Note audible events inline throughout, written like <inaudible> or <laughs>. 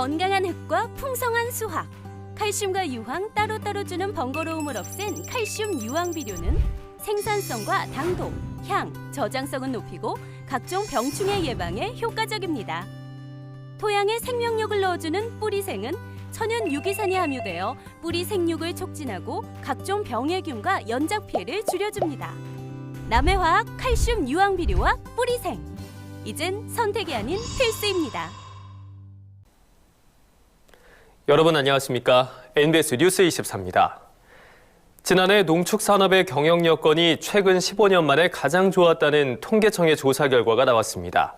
건강한 흙과 풍성한 수확, 칼슘과 유황 따로따로 주는 번거로움을 없앤 칼슘 유황 비료는 생산성과 당도, 향, 저장성은 높이고 각종 병충해 예방에 효과적입니다. 토양에 생명력을 넣어주는 뿌리생은 천연 유기산이 함유되어 뿌리 생육을 촉진하고 각종 병해균과 연작 피해를 줄여줍니다. 남해화학 칼슘 유황 비료와 뿌리생. 이젠 선택이 아닌 필수입니다. 여러분 안녕하십니까? NBS 뉴스 24입니다. 지난해 농축산업의 경영 여건이 최근 15년 만에 가장 좋았다는 통계청의 조사 결과가 나왔습니다.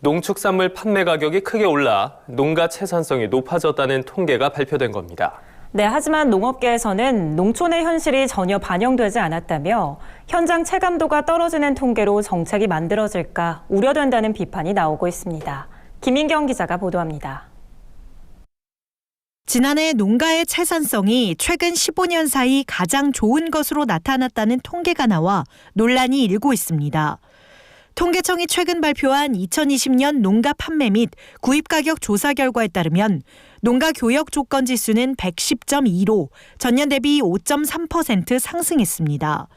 농축산물 판매 가격이 크게 올라 농가 채산성이 높아졌다는 통계가 발표된 겁니다. 네, 하지만 농업계에서는 농촌의 현실이 전혀 반영되지 않았다며 현장 체감도가 떨어지는 통계로 정책이 만들어질까 우려된다는 비판이 나오고 있습니다. 김인경 기자가 보도합니다. 지난해 농가의 채산성이 최근 15년 사이 가장 좋은 것으로 나타났다는 통계가 나와 논란이 일고 있습니다. 통계청이 최근 발표한 2020년 농가 판매 및 구입 가격 조사 결과에 따르면 농가 교역 조건 지수는 110.2로 전년 대비 5.3% 상승했습니다.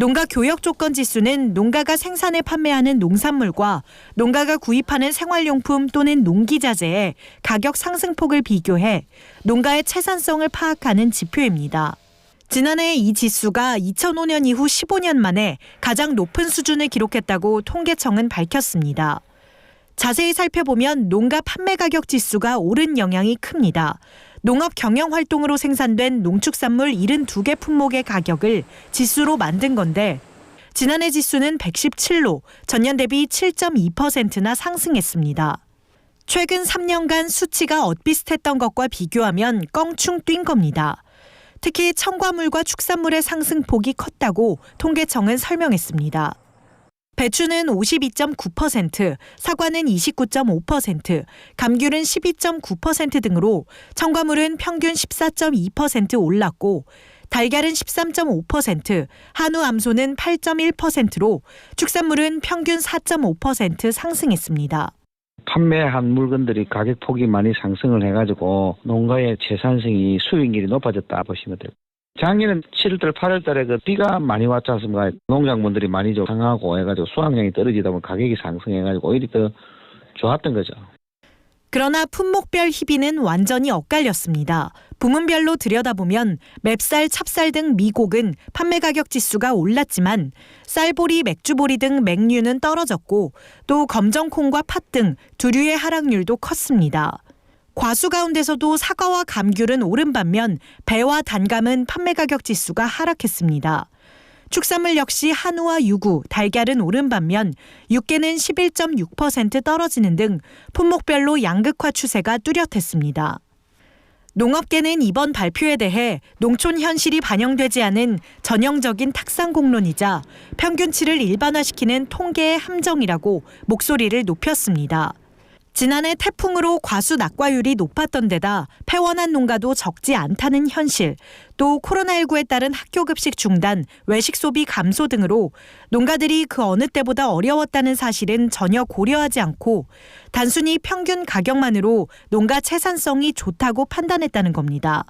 농가 교역 조건 지수는 농가가 생산해 판매하는 농산물과 농가가 구입하는 생활용품 또는 농기자재의 가격 상승폭을 비교해 농가의 채산성을 파악하는 지표입니다. 지난해 이 지수가 2005년 이후 15년 만에 가장 높은 수준을 기록했다고 통계청은 밝혔습니다. 자세히 살펴보면 농가 판매 가격 지수가 오른 영향이 큽니다. 농업 경영 활동으로 생산된 농축산물 72개 품목의 가격을 지수로 만든 건데 지난해 지수는 117로 전년 대비 7.2%나 상승했습니다. 최근 3년간 수치가 엇비슷했던 것과 비교하면 껑충 뛴 겁니다. 특히 첨가물과 축산물의 상승폭이 컸다고 통계청은 설명했습니다. 배추는 52.9%, 사과는 29.5%, 감귤은 12.9% 등으로 첨가물은 평균 14.2% 올랐고 달걀은 13.5%, 한우 암소는 8.1%로 축산물은 평균 4.5% 상승했습니다. 판매한 물건들이 가격 폭이 많이 상승을 해가지고 농가의 재산성이 수익률이 높아졌다 보시면 돼요. 작년엔 7월, 8월 달에 그 비가 많이 왔지 않습니까? 농작물들이 많이 좀 상하고 해가지고 수확량이 떨어지다 보면 가격이 상승해가지고 오히려 더 좋았던 거죠. 그러나 품목별 희비는 완전히 엇갈렸습니다. 부문별로 들여다보면 맵쌀, 찹쌀 등 미곡은 판매 가격 지수가 올랐지만 쌀보리, 맥주보리 등 맹류는 떨어졌고 또 검정콩과 팥 등 두류의 하락률도 컸습니다. 과수 가운데서도 사과와 감귤은 오른 반면 배와 단감은 판매 가격 지수가 하락했습니다. 축산물 역시 한우와 유구, 달걀은 오른 반면 육개는 11.6% 떨어지는 등 품목별로 양극화 추세가 뚜렷했습니다. 농업계는 이번 발표에 대해 농촌 현실이 반영되지 않은 전형적인 탁상 공론이자 평균치를 일반화시키는 통계의 함정이라고 목소리를 높였습니다. 지난해 태풍으로 과수 낙과율이 높았던 데다 폐원한 농가도 적지 않다는 현실, 또 코로나19에 따른 학교 급식 중단, 외식 소비 감소 등으로 농가들이 그 어느 때보다 어려웠다는 사실은 전혀 고려하지 않고 단순히 평균 가격만으로 농가 채산성이 좋다고 판단했다는 겁니다.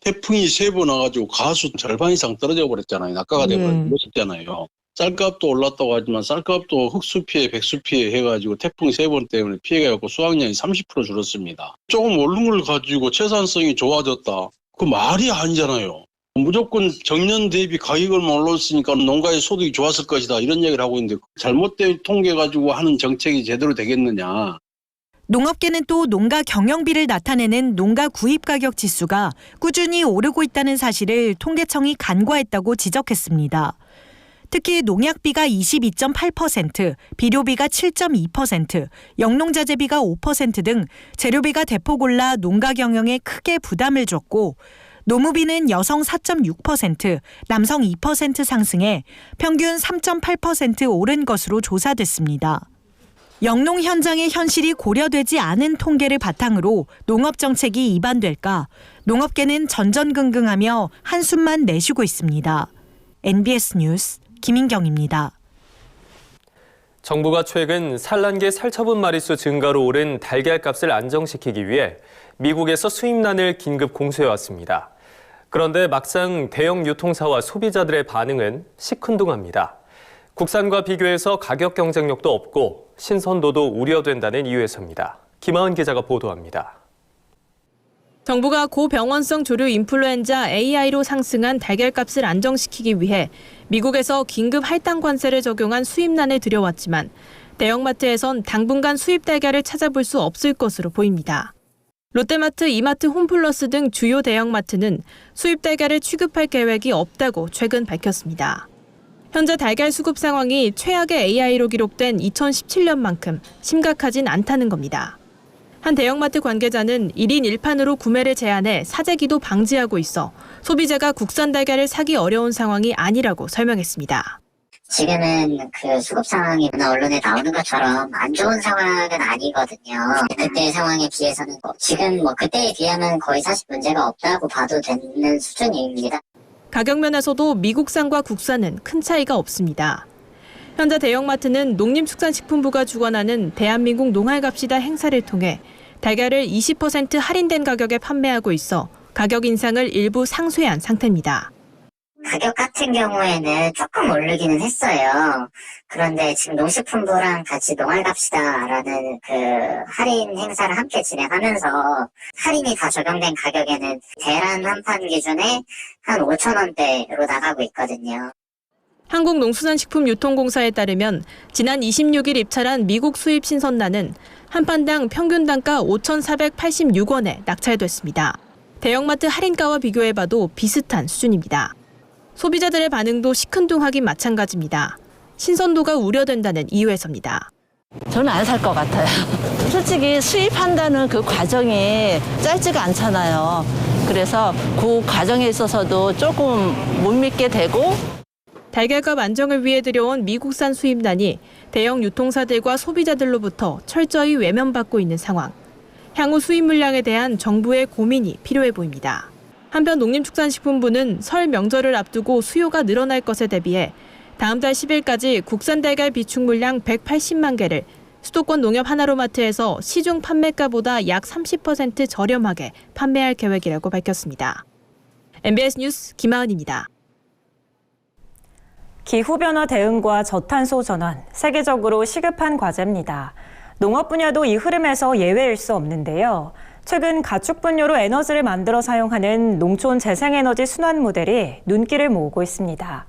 태풍이 세 번 와가지고 가수 절반 이상 떨어져 버렸잖아요. 낙가가 네. 돼버렸잖아요. 쌀값도 올랐다고 하지만 쌀값도 흙수 피해, 백수 피해 해가지고 태풍 세 번 때문에 피해가 였고 수확량이 30% 줄었습니다. 조금 오른 걸 가지고 채산성이 좋아졌다. 그 말이 아니잖아요. 무조건 정년 대비 가격을 올랐으니까 농가의 소득이 좋았을 것이다 이런 얘기를 하고 있는데 잘못된 통계 가지고 하는 정책이 제대로 되겠느냐 농업계는 또 농가 경영비를 나타내는 농가 구입 가격 지수가 꾸준히 오르고 있다는 사실을 통계청이 간과했다고 지적했습니다. 특히 농약비가 22.8%, 비료비가 7.2%, 영농자재비가 5%등 재료비가 대폭 올라 농가 경영에 크게 부담을 줬고 노무비는 여성 4.6%, 남성 2% 상승해 평균 3.8% 오른 것으로 조사됐습니다. 영농 현장의 현실이 고려되지 않은 통계를 바탕으로 농업 정책이 입안될까 농업계는 전전긍긍하며 한숨만 내쉬고 있습니다. NBS 뉴스 김인경입니다. 정부가 최근 산란계 살처분 마리수 증가로 오른 달걀값을 안정시키기 위해 미국에서 수입란을 긴급 공수해왔습니다. 그런데 막상 대형 유통사와 소비자들의 반응은 시큰둥합니다. 국산과 비교해서 가격 경쟁력도 없고 신선도도 우려된다는 이유에서입니다. 김하은 기자가 보도합니다. 정부가 고병원성 조류 인플루엔자 AI로 상승한 달걀값을 안정시키기 위해 미국에서 긴급 할당 관세를 적용한 수입난을 들여왔지만 대형마트에선 당분간 수입 달걀을 찾아볼 수 없을 것으로 보입니다. 롯데마트, 이마트, 홈플러스 등 주요 대형마트는 수입 달걀을 취급할 계획이 없다고 최근 밝혔습니다. 현재 달걀 수급 상황이 최악의 AI로 기록된 2017년만큼 심각하진 않다는 겁니다. 한 대형마트 관계자는 1인 1판으로 구매를 제한해 사재기도 방지하고 있어 소비자가 국산 달걀을 사기 어려운 상황이 아니라고 설명했습니다. 지금은 그 수급 상황이 언론에 나오는 것처럼 안 좋은 상황은 아니거든요. 그때 상황에 비해서는 뭐 지금 뭐 그때에 비하면 거의 사실 문제가 없다고 봐도 되는 수준입니다. 가격 면에서도 미국산과 국산은 큰 차이가 없습니다. 현재 대형마트는 농림축산식품부가 주관하는 대한민국 농활갑시다 행사를 통해 달걀을 20% 할인된 가격에 판매하고 있어 가격 인상을 일부 상쇄한 상태입니다. 가격 같은 경우에는 조금 오르기는 했어요. 그런데 지금 농식품부랑 같이 농활 갑시다라는 그 할인 행사를 함께 진행하면서 할인이 다 적용된 가격에는 대란 한 판 기준에 한 5천 원대로 나가고 있거든요. 한국농수산식품유통공사에 따르면 지난 26일 입찰한 미국 수입 신선란은 한 판당 평균 단가 5,486원에 낙찰됐습니다. 대형마트 할인가와 비교해봐도 비슷한 수준입니다. 소비자들의 반응도 시큰둥하긴 마찬가지입니다. 신선도가 우려된다는 이유에서입니다. 저는 안 살 것 같아요. <laughs> 솔직히 수입한다는 그 과정이 짧지가 않잖아요. 그래서 그 과정에 있어서도 조금 못 믿게 되고 달걀값 안정을 위해 들여온 미국산 수입란이 대형 유통사들과 소비자들로부터 철저히 외면받고 있는 상황. 향후 수입 물량에 대한 정부의 고민이 필요해 보입니다. 한편 농림축산식품부는 설 명절을 앞두고 수요가 늘어날 것에 대비해 다음 달 10일까지 국산 달걀 비축 물량 180만 개를 수도권 농협 하나로마트에서 시중 판매가보다 약 30% 저렴하게 판매할 계획이라고 밝혔습니다. MBS 뉴스 김하은입니다. 기후변화 대응과 저탄소 전환, 세계적으로 시급한 과제입니다. 농업 분야도 이 흐름에서 예외일 수 없는데요. 최근 가축 분뇨로 에너지를 만들어 사용하는 농촌 재생에너지 순환 모델이 눈길을 모으고 있습니다.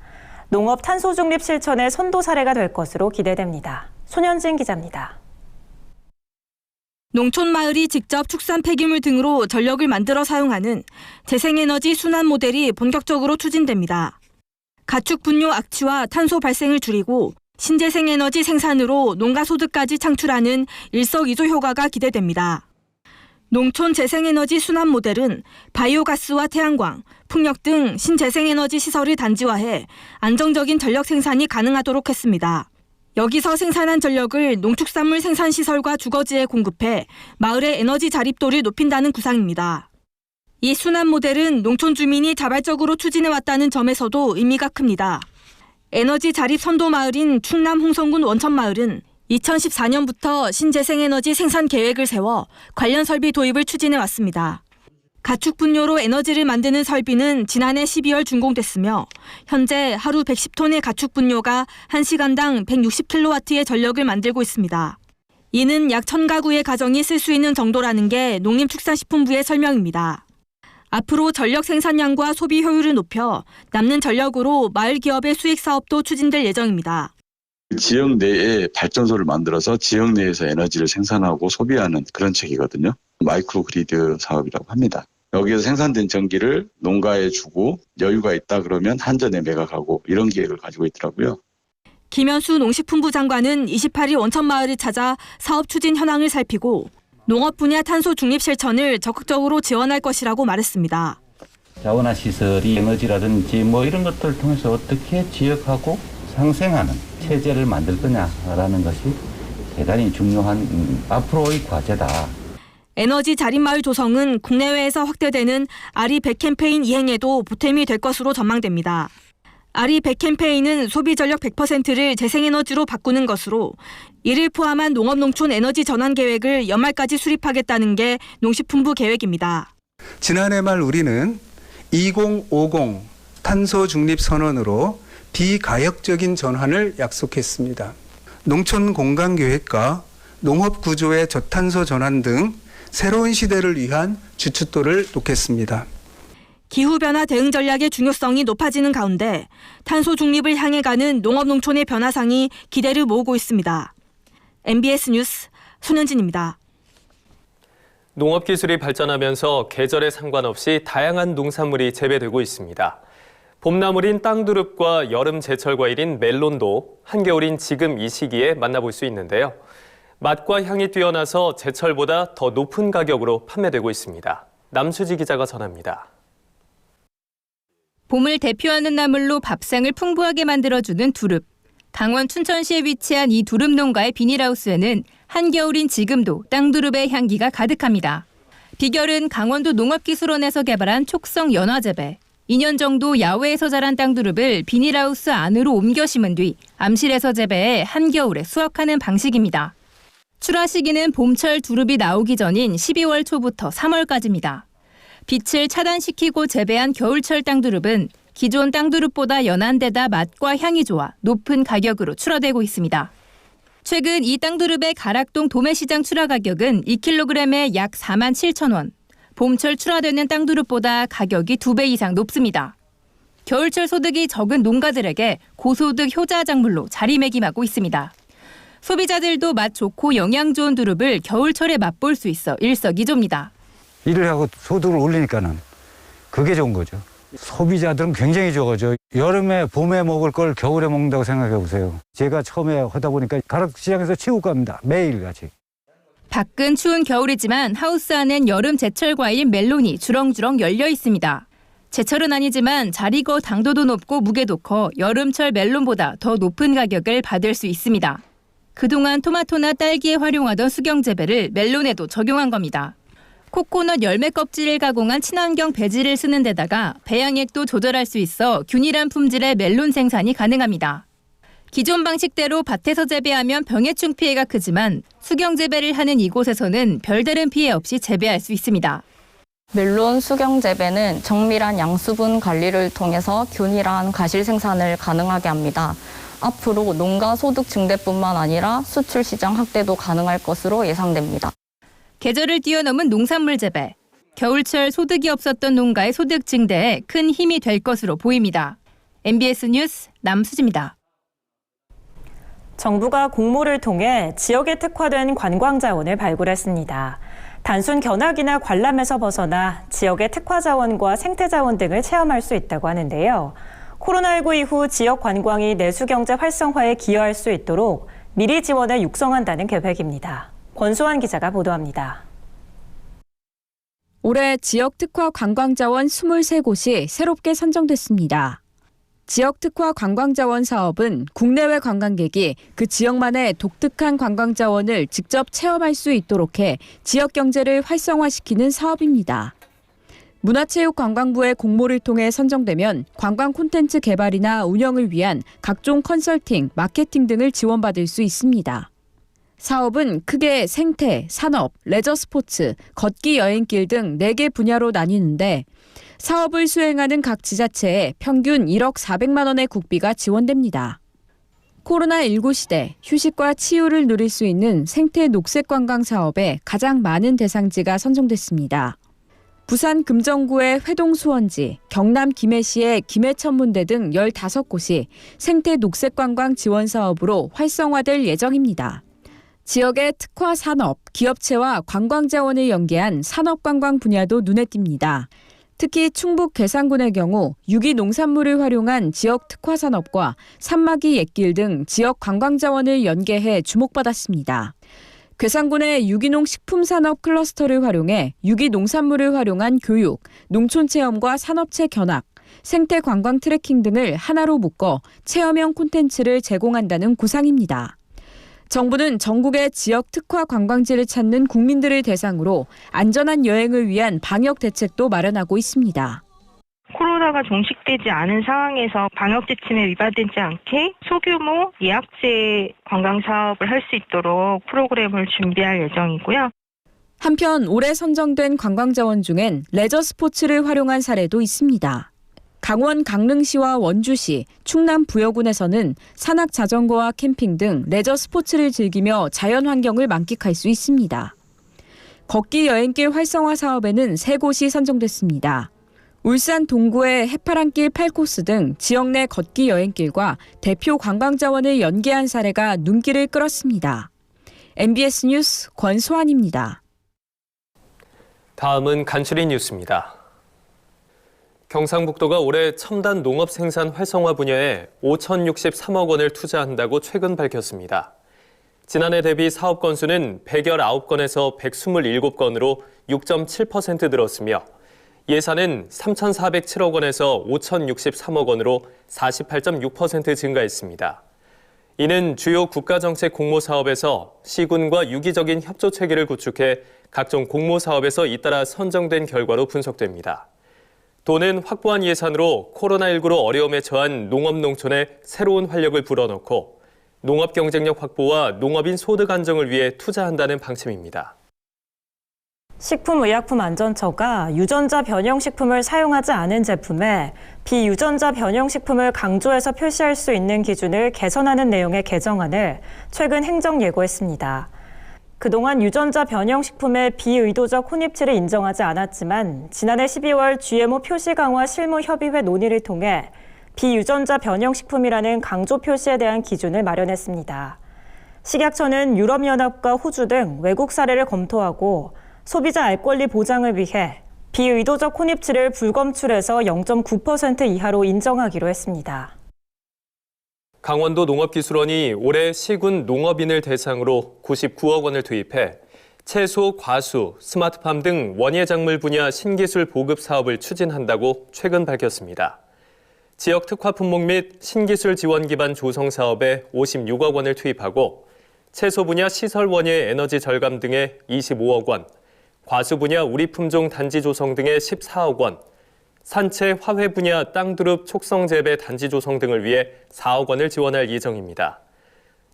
농업 탄소 중립 실천의 선도 사례가 될 것으로 기대됩니다. 손현진 기자입니다. 농촌 마을이 직접 축산 폐기물 등으로 전력을 만들어 사용하는 재생에너지 순환 모델이 본격적으로 추진됩니다. 가축 분뇨 악취와 탄소 발생을 줄이고 신재생 에너지 생산으로 농가 소득까지 창출하는 일석이조 효과가 기대됩니다. 농촌 재생에너지 순환 모델은 바이오가스와 태양광, 풍력 등 신재생에너지 시설을 단지화해 안정적인 전력 생산이 가능하도록 했습니다. 여기서 생산한 전력을 농축산물 생산 시설과 주거지에 공급해 마을의 에너지 자립도를 높인다는 구상입니다. 이 순환 모델은 농촌 주민이 자발적으로 추진해 왔다는 점에서도 의미가 큽니다. 에너지 자립 선도 마을인 충남 홍성군 원천마을은 2014년부터 신재생에너지 생산 계획을 세워 관련 설비 도입을 추진해 왔습니다. 가축 분뇨로 에너지를 만드는 설비는 지난해 12월 준공됐으며 현재 하루 110톤의 가축 분뇨가 1시간당 160kW의 전력을 만들고 있습니다. 이는 약 1000가구의 가정이 쓸 수 있는 정도라는 게 농림축산식품부의 설명입니다. 앞으로 전력 생산량과 소비 효율을 높여 남는 전력으로 마을 기업의 수익 사업도 추진될 예정입니다. 지역 내에 발전소를 만들어서 지역 내에서 에너지를 생산하고 소비하는 그런 책이거든요. 마이크로 그리드 사업이라고 합니다. 여기에서 생산된 전기를 농가에 주고 여유가 있다 그러면 한전에 매각하고 이런 계획을 가지고 있더라고요. 김현수 농식품부 장관은 28일 원천마을을 찾아 사업 추진 현황을 살피고 농업 분야 탄소 중립 실천을 적극적으로 지원할 것이라고 말했습니다. 자원화 시설이 에너지라든지 뭐 이런 것들을 통해서 어떻게 지역하고 상생하는 체제를 만들 거냐라는 것이 대단히 중요한 음, 앞으로의 과제다. 에너지 자립마을 조성은 국내외에서 확대되는 아리 100 캠페인 이행에도 보탬이 될 것으로 전망됩니다. 아리 100 캠페인은 소비 전력 100%를 재생에너지로 바꾸는 것으로 이를 포함한 농업농촌 에너지 전환 계획을 연말까지 수립하겠다는 게 농식품부 계획입니다. 지난해 말 우리는 2050 탄소 중립 선언으로 비가역적인 전환을 약속했습니다. 농촌 공간 계획과 농업 구조의 저탄소 전환 등 새로운 시대를 위한 주춧돌을 놓겠습니다. 기후변화 대응 전략의 중요성이 높아지는 가운데 탄소 중립을 향해 가는 농업농촌의 변화상이 기대를 모으고 있습니다. MBS 뉴스 손현진입니다. 농업 기술이 발전하면서 계절에 상관없이 다양한 농산물이 재배되고 있습니다. 봄나물인 땅두릅과 여름 제철 과일인 멜론도 한겨울인 지금 이 시기에 만나볼 수 있는데요. 맛과 향이 뛰어나서 제철보다 더 높은 가격으로 판매되고 있습니다. 남수지 기자가 전합니다. 봄을 대표하는 나물로 밥상을 풍부하게 만들어주는 두릅. 강원 춘천시에 위치한 이 두릅 농가의 비닐하우스에는 한겨울인 지금도 땅두릅의 향기가 가득합니다. 비결은 강원도 농업기술원에서 개발한 촉성 연화재배. 2년 정도 야외에서 자란 땅두릅을 비닐하우스 안으로 옮겨 심은 뒤 암실에서 재배해 한겨울에 수확하는 방식입니다. 출하 시기는 봄철 두릅이 나오기 전인 12월 초부터 3월까지입니다. 빛을 차단시키고 재배한 겨울철 땅두릅은 기존 땅두릅보다 연한 데다 맛과 향이 좋아 높은 가격으로 출하되고 있습니다. 최근 이 땅두릅의 가락동 도매시장 출하 가격은 2kg에 약 4만 7천 원. 봄철 출하되는 땅두릅보다 가격이 두배 이상 높습니다. 겨울철 소득이 적은 농가들에게 고소득 효자 작물로 자리매김하고 있습니다. 소비자들도 맛 좋고 영양 좋은 두릅을 겨울철에 맛볼 수 있어 일석이조입니다. 일을 하고 소득을 올리니까는 그게 좋은 거죠. 소비자들은 굉장히 좋아하죠. 여름에 봄에 먹을 걸 겨울에 먹는다고 생각해 보세요. 제가 처음에 하다 보니까 가락시장에서 체육갑니다. 매일 같이. 밖은 추운 겨울이지만 하우스 안엔 여름 제철 과일 멜론이 주렁주렁 열려 있습니다. 제철은 아니지만 잘 익어 당도도 높고 무게도 커 여름철 멜론보다 더 높은 가격을 받을 수 있습니다. 그동안 토마토나 딸기에 활용하던 수경 재배를 멜론에도 적용한 겁니다. 코코넛 열매 껍질을 가공한 친환경 배지를 쓰는 데다가 배양액도 조절할 수 있어 균일한 품질의 멜론 생산이 가능합니다. 기존 방식대로 밭에서 재배하면 병해충 피해가 크지만 수경 재배를 하는 이곳에서는 별다른 피해 없이 재배할 수 있습니다. 멜론 수경 재배는 정밀한 양수분 관리를 통해서 균일한 과실 생산을 가능하게 합니다. 앞으로 농가 소득 증대뿐만 아니라 수출 시장 확대도 가능할 것으로 예상됩니다. 계절을 뛰어넘은 농산물 재배. 겨울철 소득이 없었던 농가의 소득 증대에 큰 힘이 될 것으로 보입니다. MBS 뉴스 남수지입니다. 정부가 공모를 통해 지역에 특화된 관광 자원을 발굴했습니다. 단순 견학이나 관람에서 벗어나 지역의 특화 자원과 생태 자원 등을 체험할 수 있다고 하는데요. 코로나19 이후 지역 관광이 내수 경제 활성화에 기여할 수 있도록 미리 지원을 육성한다는 계획입니다. 권소환 기자가 보도합니다. 올해 지역 특화 관광 자원 23곳이 새롭게 선정됐습니다. 지역 특화 관광 자원 사업은 국내외 관광객이 그 지역만의 독특한 관광 자원을 직접 체험할 수 있도록 해 지역 경제를 활성화시키는 사업입니다. 문화체육관광부의 공모를 통해 선정되면 관광 콘텐츠 개발이나 운영을 위한 각종 컨설팅, 마케팅 등을 지원받을 수 있습니다. 사업은 크게 생태, 산업, 레저 스포츠, 걷기 여행길 등 4개 분야로 나뉘는데 사업을 수행하는 각 지자체에 평균 1억 400만 원의 국비가 지원됩니다. 코로나19 시대 휴식과 치유를 누릴 수 있는 생태 녹색 관광 사업에 가장 많은 대상지가 선정됐습니다. 부산 금정구의 회동 수원지, 경남 김해시의 김해천문대 등 15곳이 생태 녹색 관광 지원 사업으로 활성화될 예정입니다. 지역의 특화 산업, 기업체와 관광 자원을 연계한 산업 관광 분야도 눈에 띕니다. 특히 충북 괴산군의 경우 유기 농산물을 활용한 지역 특화 산업과 산막이 옛길 등 지역 관광 자원을 연계해 주목받았습니다. 괴산군의 유기농 식품 산업 클러스터를 활용해 유기 농산물을 활용한 교육, 농촌 체험과 산업체 견학, 생태 관광 트래킹 등을 하나로 묶어 체험형 콘텐츠를 제공한다는 구상입니다. 정부는 전국의 지역 특화 관광지를 찾는 국민들을 대상으로 안전한 여행을 위한 방역 대책도 마련하고 있습니다. 코로나 코로나가 종식되지 않은 상황에서 방역 지침에 위반되지 않게 소규모 예약제 관광 사업을 할 수 있도록 프로그램을 준비할 예정이고요. 한편 올해 선정된 관광 자원 중엔 레저 스포츠를 활용한 사례도 있습니다. 강원 강릉시와 원주시, 충남 부여군에서는 산악 자전거와 캠핑 등 레저 스포츠를 즐기며 자연 환경을 만끽할 수 있습니다. 걷기 여행길 활성화 사업에는 세 곳이 선정됐습니다. 울산 동구의 해파랑길 8코스 등 지역 내 걷기 여행길과 대표 관광 자원을 연계한 사례가 눈길을 끌었습니다. MBS 뉴스 권소환입니다. 다음은 간추리 뉴스입니다. 경상북도가 올해 첨단 농업 생산 활성화 분야에 5,063억 원을 투자한다고 최근 밝혔습니다. 지난해 대비 사업 건수는 119건에서 127건으로 6.7% 늘었으며 예산은 3,407억 원에서 5,063억 원으로 48.6% 증가했습니다. 이는 주요 국가정책 공모 사업에서 시군과 유기적인 협조 체계를 구축해 각종 공모 사업에서 잇따라 선정된 결과로 분석됩니다. 도는 확보한 예산으로 코로나19로 어려움에 처한 농업 농촌에 새로운 활력을 불어넣고 농업 경쟁력 확보와 농업인 소득 안정을 위해 투자한다는 방침입니다. 식품의약품안전처가 유전자 변형 식품을 사용하지 않은 제품에 비유전자 변형 식품을 강조해서 표시할 수 있는 기준을 개선하는 내용의 개정안을 최근 행정 예고했습니다. 그동안 유전자 변형 식품의 비의도적 혼입치를 인정하지 않았지만 지난해 12월 GMO 표시 강화 실무 협의회 논의를 통해 비유전자 변형 식품이라는 강조 표시에 대한 기준을 마련했습니다. 식약처는 유럽연합과 호주 등 외국 사례를 검토하고 소비자 알 권리 보장을 위해 비의도적 혼입치를 불검출해서 0.9% 이하로 인정하기로 했습니다. 강원도 농업기술원이 올해 시군 농업인을 대상으로 99억 원을 투입해 채소, 과수, 스마트팜 등 원예작물 분야 신기술 보급 사업을 추진한다고 최근 밝혔습니다. 지역 특화 품목 및 신기술 지원 기반 조성 사업에 56억 원을 투입하고 채소 분야 시설 원예 에너지 절감 등에 25억 원, 과수 분야 우리 품종 단지 조성 등에 14억 원, 산채 화훼 분야 땅두릅 촉성 재배 단지 조성 등을 위해 4억 원을 지원할 예정입니다.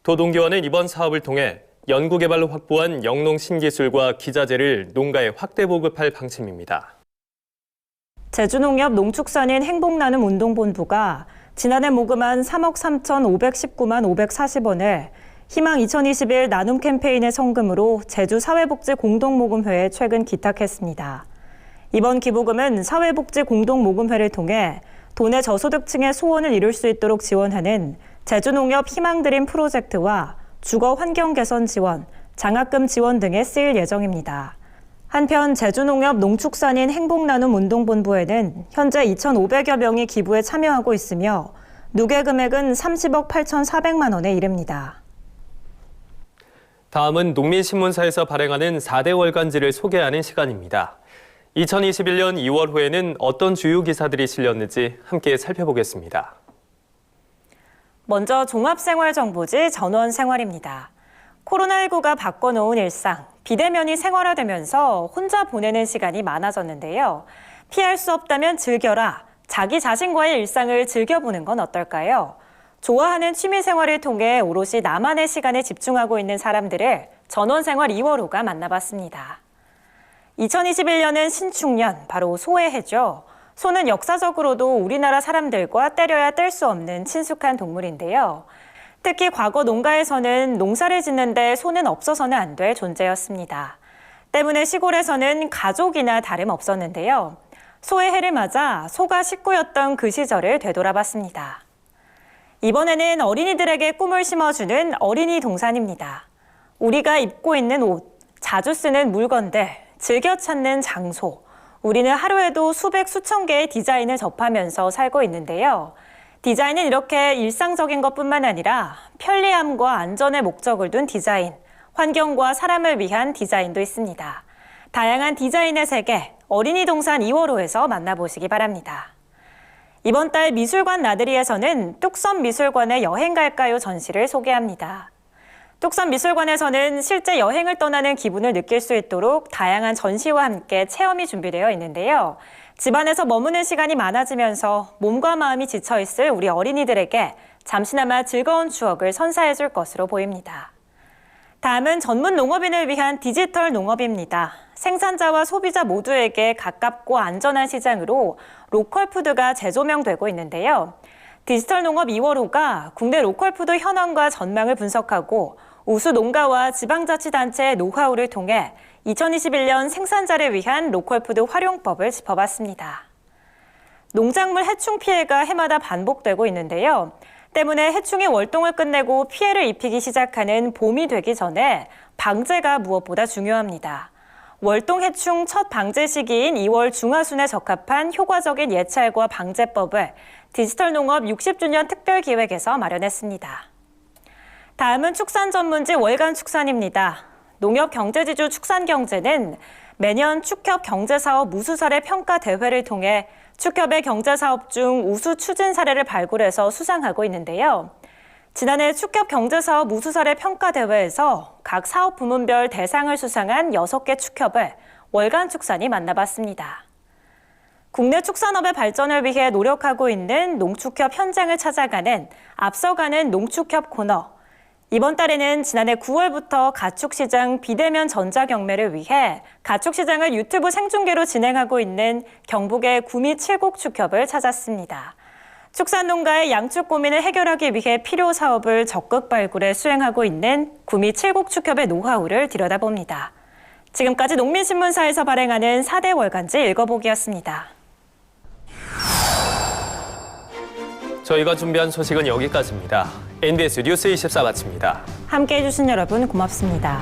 도동기원은 이번 사업을 통해 연구개발로 확보한 영농 신기술과 기자재를 농가에 확대 보급할 방침입니다. 제주농협 농축산인 행복나눔 운동본부가 지난해 모금한 3억 3,519만 540원을 희망 2021 나눔 캠페인의 성금으로 제주 사회복지 공동모금회에 최근 기탁했습니다. 이번 기부금은 사회복지 공동모금회를 통해 도내 저소득층의 소원을 이룰 수 있도록 지원하는 제주농협 희망드림 프로젝트와 주거 환경 개선 지원, 장학금 지원 등에 쓰일 예정입니다. 한편 제주농협 농축산인 행복나눔 운동본부에는 현재 2,500여 명이 기부에 참여하고 있으며 누계 금액은 30억 8,400만 원에 이릅니다. 다음은 농민신문사에서 발행하는 4대 월간지를 소개하는 시간입니다. 2021년 2월 호에는 어떤 주요 기사들이 실렸는지 함께 살펴보겠습니다. 먼저 종합생활정보지 전원생활입니다. 코로나19가 바꿔놓은 일상, 비대면이 생활화되면서 혼자 보내는 시간이 많아졌는데요. 피할 수 없다면 즐겨라. 자기 자신과의 일상을 즐겨보는 건 어떨까요? 좋아하는 취미생활을 통해 오롯이 나만의 시간에 집중하고 있는 사람들을 전원생활 2월호가 만나봤습니다. 2021년은 신축년, 바로 소의 해죠. 소는 역사적으로도 우리나라 사람들과 때려야 뗄 수 없는 친숙한 동물인데요. 특히 과거 농가에서는 농사를 짓는데 소는 없어서는 안 될 존재였습니다. 때문에 시골에서는 가족이나 다름 없었는데요. 소의 해를 맞아 소가 식구였던 그 시절을 되돌아봤습니다. 이번에는 어린이들에게 꿈을 심어주는 어린이 동산입니다. 우리가 입고 있는 옷, 자주 쓰는 물건들, 즐겨 찾는 장소, 우리는 하루에도 수백 수천 개의 디자인을 접하면서 살고 있는데요. 디자인은 이렇게 일상적인 것뿐만 아니라 편리함과 안전의 목적을 둔 디자인, 환경과 사람을 위한 디자인도 있습니다. 다양한 디자인의 세계, 어린이 동산 2월호에서 만나보시기 바랍니다. 이번 달 미술관 나들이에서는 뚝섬 미술관의 여행 갈까요 전시를 소개합니다. 뚝섬 미술관에서는 실제 여행을 떠나는 기분을 느낄 수 있도록 다양한 전시와 함께 체험이 준비되어 있는데요. 집안에서 머무는 시간이 많아지면서 몸과 마음이 지쳐 있을 우리 어린이들에게 잠시나마 즐거운 추억을 선사해 줄 것으로 보입니다. 다음은 전문 농업인을 위한 디지털 농업입니다. 생산자와 소비자 모두에게 가깝고 안전한 시장으로 로컬 푸드가 재조명되고 있는데요. 디지털 농업 2월호가 국내 로컬 푸드 현황과 전망을 분석하고 우수 농가와 지방자치단체의 노하우를 통해 2021년 생산자를 위한 로컬 푸드 활용법을 짚어봤습니다. 농작물 해충 피해가 해마다 반복되고 있는데요. 때문에 해충이 월동을 끝내고 피해를 입히기 시작하는 봄이 되기 전에 방제가 무엇보다 중요합니다. 월동 해충 첫 방제 시기인 2월 중하순에 적합한 효과적인 예찰과 방제법을 디지털 농업 60주년 특별 기획에서 마련했습니다. 다음은 축산 전문지 월간 축산입니다. 농협 경제지주 축산경제는 매년 축협 경제사업 우수 사례 평가 대회를 통해 축협의 경제사업 중 우수 추진 사례를 발굴해서 수상하고 있는데요. 지난해 축협 경제사업 우수 사례 평가 대회에서 각 사업 부문별 대상을 수상한 6개 축협을 월간 축산이 만나봤습니다. 국내 축산업의 발전을 위해 노력하고 있는 농축협 현장을 찾아가는 앞서가는 농축협 코너. 이번 달에는 지난해 9월부터 가축시장 비대면 전자경매를 위해 가축시장을 유튜브 생중계로 진행하고 있는 경북의 구미 칠곡 축협을 찾았습니다. 축산농가의 양축 고민을 해결하기 위해 필요 사업을 적극 발굴해 수행하고 있는 구미 칠곡 축협의 노하우를 들여다봅니다. 지금까지 농민신문사에서 발행하는 4대 월간지 읽어보기였습니다. 저희가 준비한 소식은 여기까지입니다. NBS 뉴스 24 마칩니다. 함께해 주신 여러분 고맙습니다.